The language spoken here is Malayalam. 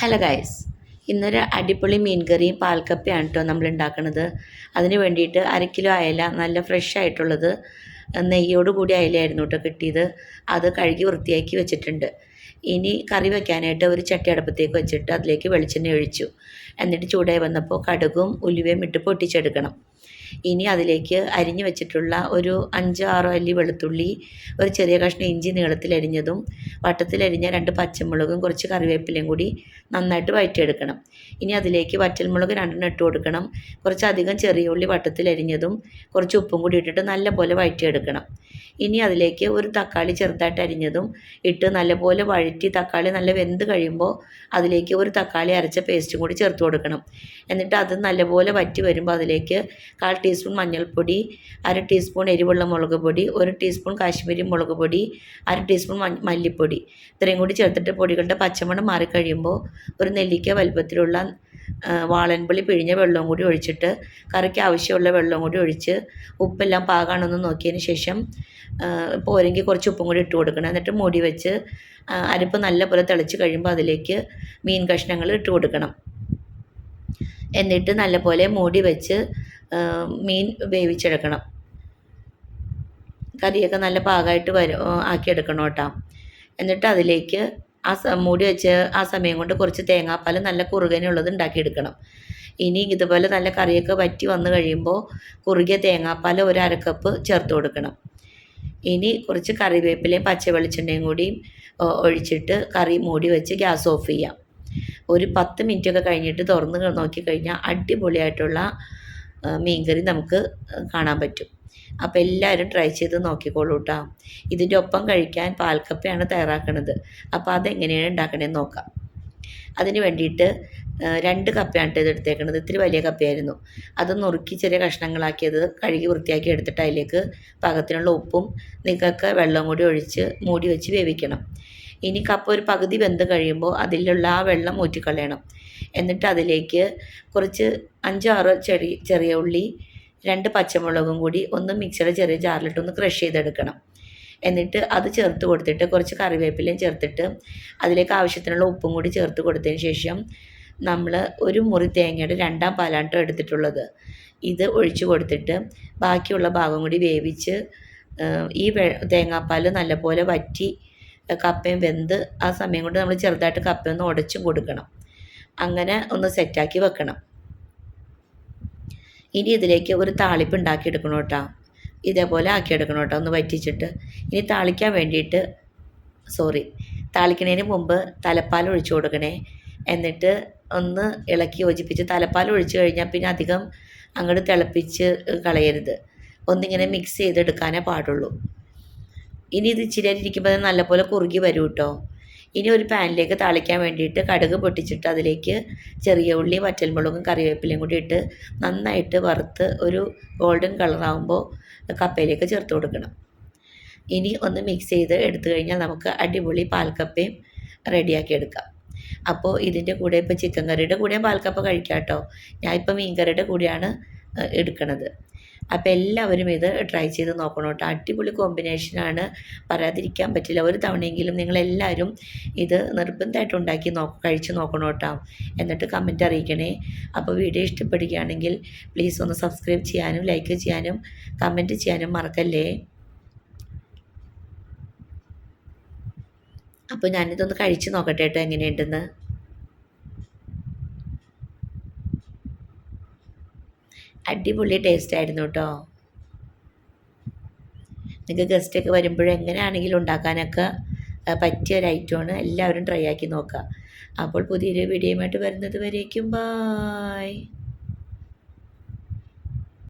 ഹലോ ഗൈസ് ഇന്നൊരു അടിപൊളി മീൻ കറിയും പാൽക്കപ്പയാണ് കേട്ടോ നമ്മൾ ഉണ്ടാക്കുന്നത് അതിന് വേണ്ടിയിട്ട് അര കിലോ അയല നല്ല ഫ്രഷ് ആയിട്ടുള്ളത് നെയ്യോട് കൂടി അയലയായിരുന്നു കേട്ടോ കിട്ടിയത്. അത് കഴുകി വൃത്തിയാക്കി വെച്ചിട്ടുണ്ട്. ഇനി കറി വെക്കാനായിട്ട് ഒരു ചട്ടി അടുപ്പത്തേക്ക് വെച്ചിട്ട് അതിലേക്ക് വെളിച്ചെണ്ണ ഒഴിച്ചു. എന്നിട്ട് ചൂടായി വന്നപ്പോൾ കടുകും ഉലുവയും ഇട്ട് പൊട്ടിച്ചെടുക്കണം. ഇനി അതിലേക്ക് അരിഞ്ഞു വെച്ചിട്ടുള്ള ഒരു അഞ്ചോ ആറോ അല്ലി വെളുത്തുള്ളി ഒരു ചെറിയ കഷ്ണം ഇഞ്ചി നീളത്തിൽ അരിഞ്ഞതും വട്ടത്തിലരിഞ്ഞ രണ്ട് പച്ചമുളകും കുറച്ച് കറിവേപ്പിലയും കൂടി നന്നായിട്ട് വഴറ്റിയെടുക്കണം ഇനി അതിലേക്ക് വറ്റൽമുളക് രണ്ടെണ്ണം ഇട്ട് കൊടുക്കണം. കുറച്ചധികം ചെറിയ ഉള്ളി വട്ടത്തിലരിഞ്ഞതും കുറച്ച് ഉപ്പും കൂടി ഇട്ടിട്ട് നല്ലപോലെ വഴറ്റിയെടുക്കണം ഇനി അതിലേക്ക് ഒരു തക്കാളി ചെറുതായിട്ട് അരിഞ്ഞതും ഇട്ട് നല്ലപോലെ വഴറ്റി തക്കാളി നല്ല വെന്ത് കഴിയുമ്പോൾ അതിലേക്ക് ഒരു തക്കാളി അരച്ച പേസ്റ്റും കൂടി ചേർത്ത് കൊടുക്കണം. എന്നിട്ട് അത് നല്ലപോലെ വറ്റി വരുമ്പോൾ അതിലേക്ക് കാൽ ടീസ്പൂൺ മഞ്ഞൾപ്പൊടി അര ടീസ്പൂൺ എരിവുള്ള മുളക് പൊടി ഒരു ടീസ്പൂൺ കാശ്മീരി മുളക് പൊടി അര ടീസ്പൂൺ മല്ലിപ്പൊടി. ഇത്രയും കൂടി ചേർത്തിട്ട് പൊടികളുടെ പച്ചമണം മാറിക്കഴിയുമ്പോൾ ഒരു നെല്ലിക്ക വലുപ്പത്തിലുള്ള വാളൻപുളി പിഴിഞ്ഞ വെള്ളവും കൂടി ഒഴിച്ചിട്ട് കറിക്ക് ആവശ്യമുള്ള വെള്ളവും കൂടി ഒഴിച്ച് ഉപ്പെല്ലാം പാകാണെന്ന് നോക്കിയതിന് ശേഷം പോരെങ്കിൽ കുറച്ച് ഉപ്പും കൂടി ഇട്ട് കൊടുക്കണം. എന്നിട്ട് മൂടി വെച്ച് അരിപ്പ് നല്ലപോലെ തിളച്ച് കഴിയുമ്പോൾ അതിലേക്ക് മീൻ കഷ്ണങ്ങൾ ഇട്ട് കൊടുക്കണം. എന്നിട്ട് നല്ലപോലെ മൂടി വെച്ച് മീൻ വേവിച്ചെടുക്കണം. കറിയൊക്കെ നല്ല പാകമായിട്ട് വരും ആക്കിയെടുക്കണം കേട്ടോ. എന്നിട്ട് അതിലേക്ക് ആ മൂടി വെച്ച് ആ സമയം കൊണ്ട് കുറച്ച് തേങ്ങാപ്പാൽ നല്ല കുറുകനുള്ളത് ഉണ്ടാക്കിയെടുക്കണം. ഇനി ഇതുപോലെ നല്ല കറിയൊക്കെ വറ്റി വന്നു കഴിയുമ്പോൾ കുറുകിയ തേങ്ങാപ്പാൽ ഒരു അരക്കപ്പ് ചേർത്ത് കൊടുക്കണം. ഇനി കുറച്ച് കറിവേപ്പിലയും പച്ച വെളിച്ചെണ്ണയും കൂടി ഒഴിച്ചിട്ട് കറി മൂടി വെച്ച് ഗ്യാസ് ഓഫ് ചെയ്യാം. ഒരു പത്ത് മിനിറ്റൊക്കെ കഴിഞ്ഞിട്ട് തുറന്ന് നോക്കിക്കഴിഞ്ഞാൽ അടിപൊളിയായിട്ടുള്ള മീൻകറി നമുക്ക് കാണാൻ പറ്റും. അപ്പോൾ എല്ലാവരും ട്രൈ ചെയ്ത് നോക്കിക്കോളൂ കേട്ടോ ഇതിന്റെ ഒപ്പം കഴിക്കാൻ പാൽക്കപ്പയാണ് തയ്യാറാക്കുന്നത് അപ്പോൾ അതെങ്ങനെയാണ് ഉണ്ടാക്കണേന്ന് നോക്കാം. അതിന് വേണ്ടിയിട്ട് രണ്ട് കപ്പയാണ് ഇത് എടുത്തേക്കുന്നത് ഇത്തിരി വലിയ കപ്പയായിരുന്നു. അത് നുറുക്കി ചെറിയ കഷ്ണങ്ങളാക്കിയത് കഴുകി വൃത്തിയാക്കി എടുത്തിട്ട് അതിലേക്ക് പാകത്തിനുള്ള ഉപ്പും നിങ്ങൾക്ക് വെള്ളം കൂടി ഒഴിച്ച് മൂടി വെച്ച് വേവിക്കണം. ഇനി കപ്പ ഒരു പകുതി വെന്ത് കഴിയുമ്പോൾ അതിലുള്ള ആ വെള്ളം ഊറ്റിക്കളയണം. എന്നിട്ട് അതിലേക്ക് കുറച്ച് അഞ്ചോ ആറോ ചെറിയ ചെറിയ ഉള്ളി രണ്ട് പച്ചമുളകും കൂടി ഒന്ന് മിക്സിയുടെ ചെറിയ ജാറിലിട്ട് ഒന്ന് ക്രഷ് ചെയ്തെടുക്കണം. എന്നിട്ട് അത് ചേർത്ത് കൊടുത്തിട്ട് കുറച്ച് കറിവേപ്പിലയും ചേർത്തിട്ട് അതിലേക്ക് ആവശ്യത്തിനുള്ള ഉപ്പും കൂടി ചേർത്ത് കൊടുത്തതിന് ശേഷം നമ്മൾ ഒരു മുറി തേങ്ങയുടെ രണ്ടാം പാലാട്ടോ എടുത്തിട്ടുള്ളത്. ഇത് ഒഴിച്ചു കൊടുത്തിട്ട് ബാക്കിയുള്ള ഭാഗം കൂടി വേവിച്ച് ഈ തേങ്ങാപ്പാൽ നല്ലപോലെ വറ്റി കപ്പയും വെന്ത് ആ സമയം കൊണ്ട് നമ്മൾ ചെറുതായിട്ട് കപ്പയൊന്ന് ഉടച്ചും കൊടുക്കണം. അങ്ങനെ ഒന്ന് സെറ്റാക്കി വെക്കണം. ഇനി ഇതിലേക്ക് ഒരു താളിപ്പ് ഉണ്ടാക്കിയെടുക്കണം കേട്ടോ. ഇതേപോലെ ആക്കിയെടുക്കണം കേട്ടോ ഒന്ന് വറ്റിച്ചിട്ട്. ഇനി താളിക്കാൻ വേണ്ടിയിട്ട് സോറി താളിക്കുന്നതിന് മുമ്പ് തലപ്പാൽ ഒഴിച്ചു കൊടുക്കണേ. എന്നിട്ട് ഒന്ന് ഇളക്കി യോജിപ്പിച്ച് തലപ്പാൽ ഒഴിച്ചു കഴിഞ്ഞാൽ പിന്നെ അധികം അങ്ങോട്ട് തിളപ്പിച്ച് കളയരുത്. ഒന്നിങ്ങനെ മിക്സ് ചെയ്തെടുക്കാനേ പാടുള്ളൂ. ഇനി ഇത് ഇച്ചിരി ഇരിക്കുമ്പോൾ നല്ലപോലെ കുറുകി വരും കേട്ടോ. ഇനി ഒരു പാനിലേക്ക് താളിക്കാൻ വേണ്ടിയിട്ട് കടുക് പൊട്ടിച്ചിട്ട് അതിലേക്ക് ചെറിയ ഉള്ളി വറ്റൽമുളകും കറിവേപ്പിലയും കൂടി ഇട്ട് നന്നായിട്ട് വറുത്ത് ഒരു ഗോൾഡൻ കളറാകുമ്പോൾ കപ്പയിലേക്ക് ചേർത്ത് കൊടുക്കണം. ഇനി ഒന്ന് മിക്സ് ചെയ്ത് എടുത്തു കഴിഞ്ഞാൽ നമുക്ക് അടിപൊളി പാൽക്കപ്പയും റെഡിയാക്കി എടുക്കാം. അപ്പോൾ ഇതിന്റെ കൂടെ ഇപ്പോൾ ചിക്കൻ കറിയുടെ കൂടെയും പാൽക്കപ്പ കഴിക്കാം കേട്ടോ ഞാൻ ഇപ്പോൾ മീൻ കറിയുടെ കൂടെയാണ് എടുക്കണത്. അപ്പോൾ എല്ലാവരും ഇത് ട്രൈ ചെയ്ത് നോക്കണം കേട്ടോ. അടിപൊളി കോമ്പിനേഷനാണ് പറയാതിരിക്കാൻ പറ്റില്ല. ഒരു തവണയെങ്കിലും നിങ്ങളെല്ലാവരും ഇത് നിർബന്ധമായിട്ട് ഉണ്ടാക്കി നോ കഴിച്ച് നോക്കണം കേട്ടോ. എന്നിട്ട് കമന്റ് അറിയിക്കണേ. അപ്പോൾ വീഡിയോ ഇഷ്ടപ്പെടുകയാണെങ്കിൽ പ്ലീസ് ഒന്ന് സബ്സ്ക്രൈബ് ചെയ്യാനും ലൈക്ക് ചെയ്യാനും കമന്റ് ചെയ്യാനും മറക്കല്ലേ? അപ്പോൾ ഞാനിതൊന്ന് കഴിച്ച് നോക്കട്ടെ കേട്ടോ എങ്ങനെയുണ്ടെന്ന്. അടിപൊളി ടേസ്റ്റ് ആയിരുന്നു കേട്ടോ നിങ്ങൾക്ക് ഗസ്റ്റൊക്കെ വരുമ്പോഴും എങ്ങനെയാണെങ്കിലും ഉണ്ടാക്കാനൊക്കെ പറ്റിയ ഒരു ഐറ്റമാണ് എല്ലാവരും ട്രൈ ആക്കി നോക്കുക അപ്പോൾ പുതിയൊരു വീഡിയോയുമായിട്ട് വരുന്നത് വരേക്കും. ബായ്